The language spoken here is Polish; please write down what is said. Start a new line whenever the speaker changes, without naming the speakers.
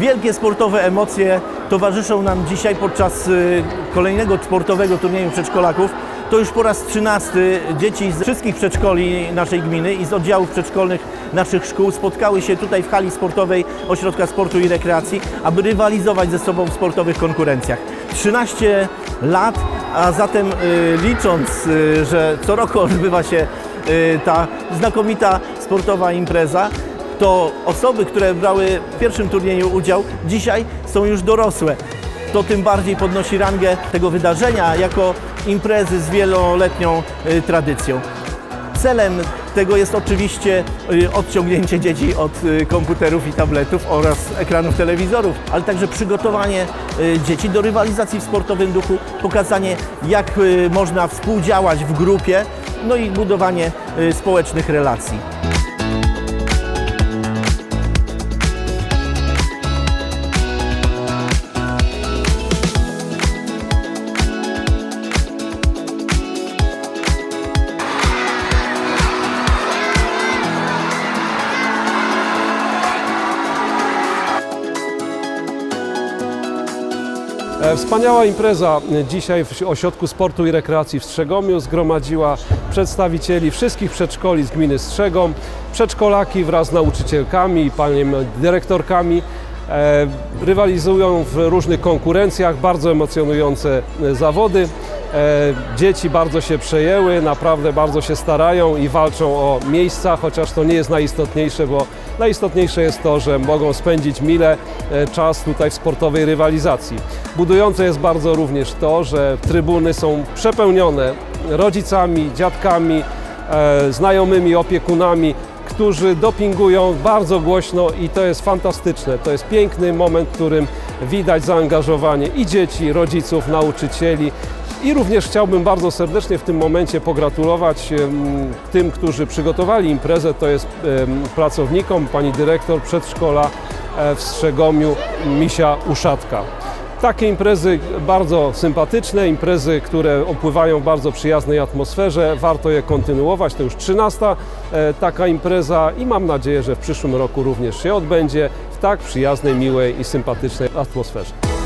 Wielkie sportowe emocje towarzyszą nam dzisiaj podczas y, kolejnego sportowego turnieju przedszkolaków. To już po raz 13 dzieci z wszystkich przedszkoli naszej gminy i z oddziałów przedszkolnych naszych szkół spotkały się tutaj w hali sportowej Ośrodka Sportu i Rekreacji, aby rywalizować ze sobą w sportowych konkurencjach. 13 lat, a zatem y, licząc, y, że co roku odbywa się ta znakomita sportowa impreza, to osoby, które brały w pierwszym turnieju udział, dzisiaj są już dorosłe. To tym bardziej podnosi rangę tego wydarzenia jako imprezy z wieloletnią y, tradycją. Celem tego jest oczywiście y, odciągnięcie dzieci od y, komputerów i tabletów oraz ekranów telewizorów, ale także przygotowanie dzieci do rywalizacji w sportowym duchu, pokazanie jak można współdziałać w grupie, no i budowanie społecznych relacji.
Wspaniała impreza e, dzisiaj w Ośrodku Sportu i Rekreacji w Strzegomiu zgromadziła przedstawicieli wszystkich przedszkoli z gminy Strzegom, przedszkolaki wraz z nauczycielkami i paniem dyrektorkami. E, Rywalizują w różnych konkurencjach, bardzo emocjonujące e, zawody. E, Dzieci bardzo się przejęły, naprawdę bardzo się starają i walczą o miejsca, chociaż to nie jest najistotniejsze, bo najistotniejsze jest to, że mogą spędzić mile e, czas tutaj w sportowej rywalizacji. Budujące jest bardzo również to, że trybuny są przepełnione rodzicami, dziadkami, e, znajomymi, opiekunami, którzy dopingują bardzo głośno i to jest fantastyczne. To jest piękny moment, w którym widać zaangażowanie i dzieci, rodziców, nauczycieli. I również chciałbym bardzo serdecznie w tym momencie pogratulować tym, którzy przygotowali imprezę, to jest pracownikom, pani dyrektor przedszkola e, w Strzegomiu, Misia Uszatka. Takie imprezy bardzo sympatyczne, imprezy, które opływają w bardzo przyjaznej atmosferze. Warto je kontynuować. To już 13 e, taka impreza i mam nadzieję, że w przyszłym roku również się odbędzie w tak przyjaznej, miłej i sympatycznej atmosferze.